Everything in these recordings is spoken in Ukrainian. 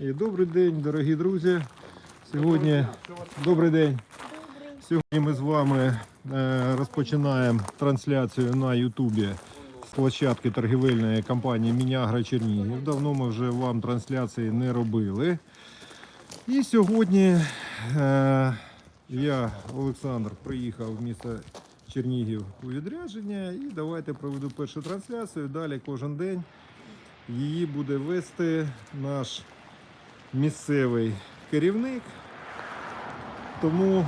І добрий день, дорогі друзі. Сьогодні добрий день. Сьогодні ми з вами е, розпочинаємо трансляцію на Ютубі з площадки торгівельної компанії Мінягра Чернігів. Давно ми вже вам трансляції не робили. І сьогодні е, я, Олександр, приїхав в місто Чернігів у відрядження і давайте проведу першу трансляцію. Далі кожен день її буде вести наш місцевий керівник. Тому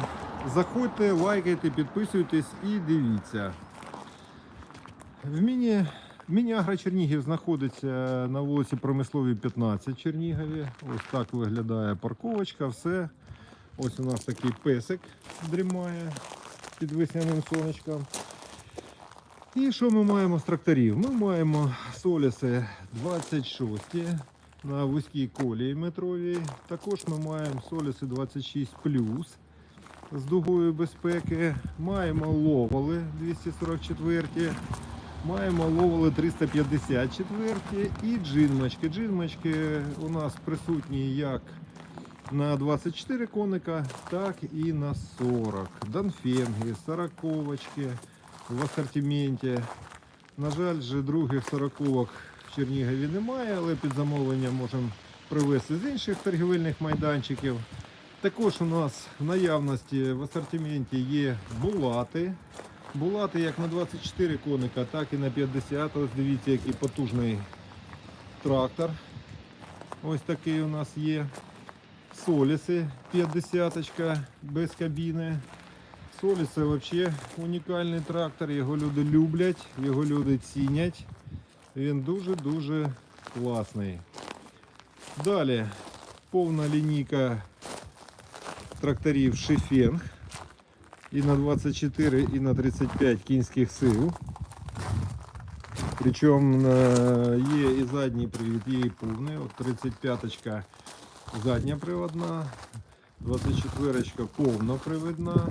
заходьте, лайкайте, підписуйтесь і дивіться. В міні, Міні-Агро Чернігів знаходиться на вулиці Промисловій 15 Чернігові. Ось так виглядає парковочка, все. Ось у нас такий песик дрімає під весняним сонечком. І що ми маємо з тракторів? Ми маємо соліси 26 на вузькій колії метровій. Також ми маємо соліси 26 з дугою безпеки. Маємо ловали 244, маємо ловали 354 і джинмачки. Джинмачки у нас присутні як на 24 коника, так і на 40. Донфенги, сороковочки в асортименті. На жаль, же других сороковок Чернігові немає, але під замовлення можемо привезти з інших торгівельних майданчиків. Також у нас в наявності в асортименті є булати. Булати як на 24 коника, так і на 50. Ось дивіться, який потужний трактор. Ось такий у нас є. Соліси 50 без кабіни. Соліс це взагалі унікальний трактор, його люди люблять, його люди цінять. Він дуже-дуже класний. Далі повна лінійка тракторів Шефенг. І на 24, і на 35 кінських сил. Причому е, є і задній привід, є і повний. От 35 задня приводна, 24 повна привідна.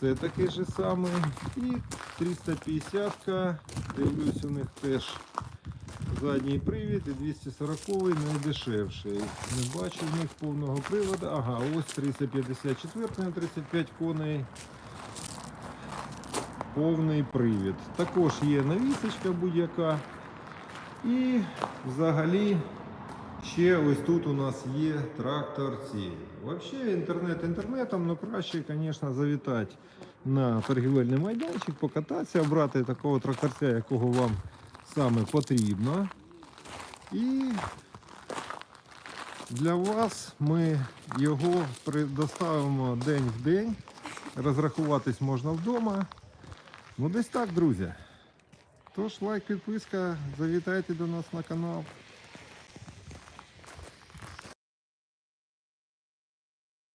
Це такий же самий. І 350-ка, дивлюсь, у них теж задній привід і 240-й найдешевший. Не бачу в них повного приводу. Ага, ось 354 на 35 коней. Повний привід. Також є навісочка будь-яка. І взагалі ще ось тут у нас є тракторці. Взагалі інтернет інтернетом, але краще, звісно, завітати на торгівельний майданчик, покататися, обрати такого тракторця, якого вам саме потрібно. І для вас ми його предоставимо день в день. Розрахуватись можна вдома. Ну десь так, друзі. Тож лайк, підписка, завітайте до нас на канал.